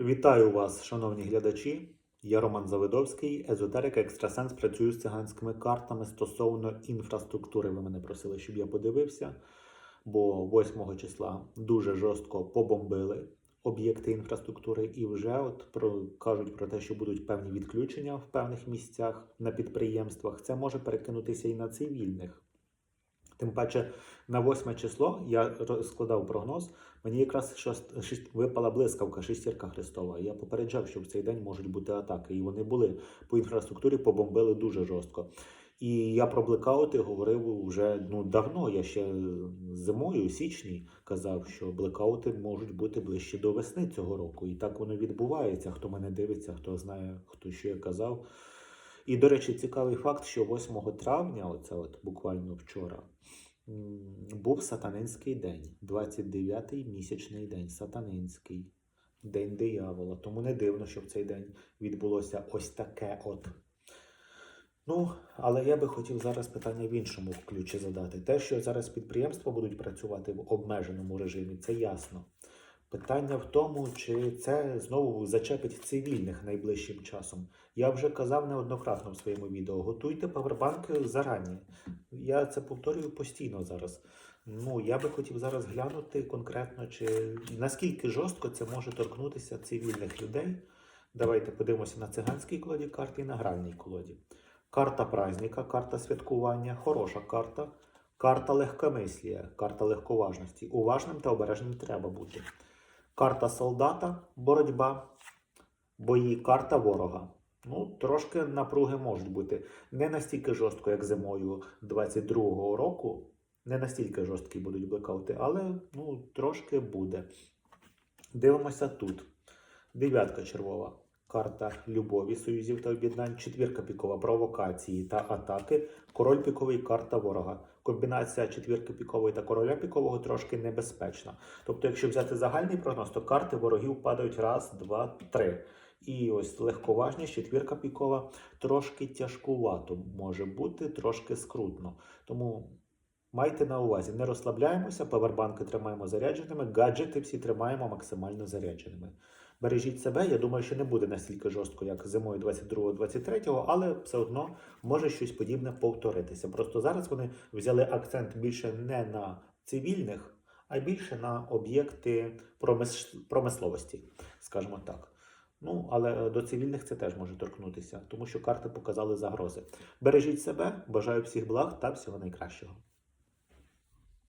Вітаю вас, шановні глядачі. Я Роман Завидовський, езотерик, екстрасенс, працюю з циганськими картами стосовно інфраструктури. Ви мене просили, щоб я подивився, бо 8 числа дуже жорстко побомбили об'єкти інфраструктури, і вже от про кажуть про те, що будуть певні відключення в певних місцях на підприємствах. Це може перекинутися і на цивільних. Тим паче на 8 число я складав прогноз. Мені якраз шост- шість- випала блискавка, шестірка Христова. Я попереджав, що в цей день можуть бути атаки. І вони були по інфраструктурі, побомбили дуже жорстко. І я про блекаути говорив вже ну давно. Я ще зимою, у січні, казав, що блекаути можуть бути ближче до весни цього року. І так воно відбувається. Хто мене дивиться, хто знає, хто що я казав. І, до речі, цікавий факт, що 8 травня, оце от буквально вчора, був сатанинський день, 29-й місячний день, сатанинський, день диявола. Тому не дивно, що в цей день відбулося ось таке от. Ну, але я би хотів зараз питання в іншому ключі задати. Те, що зараз підприємства будуть працювати в обмеженому режимі, це ясно. Питання в тому, чи це знову зачепить цивільних найближчим часом. Я вже казав неоднократно в своєму відео: готуйте павербанки зарані. Я це повторюю постійно зараз. Ну, я би хотів зараз глянути конкретно, чи наскільки жорстко це може торкнутися цивільних людей. Давайте подивимося на циганській колоді карти і на гральній колоді. Карта праздника, карта святкування, хороша карта, карта легкомислія, карта легковажності. Уважним та обережним треба бути. Карта солдата, боротьба, бої, карта ворога. Ну, трошки напруги можуть бути. Не настільки жорстко, як зимою 22-го року. Не настільки жорсткі будуть блекаути, але ну, трошки буде. Дивимося тут. Дев'ятка червова. Карта любові, союзів та об'єднань, четвірка пікова, провокації та атаки, король піковий, карта ворога. Комбінація четвірки пікової та короля пікового трошки небезпечна. Тобто, якщо взяти загальний прогноз, то карти ворогів падають раз, два, три. І ось легковажність, четвірка пікова, трошки тяжкувато може бути, трошки скрутно. Тому майте на увазі, не розслабляємося, павербанки тримаємо зарядженими, гаджети всі тримаємо максимально зарядженими. Бережіть себе, я думаю, що не буде настільки жорстко, як зимою 22-23, але все одно може щось подібне повторитися. Просто зараз вони взяли акцент більше не на цивільних, а більше на об'єкти промис... промисловості, скажімо так. Ну, але до цивільних це теж може торкнутися, тому що карти показали загрози. Бережіть себе, бажаю всіх благ та всього найкращого.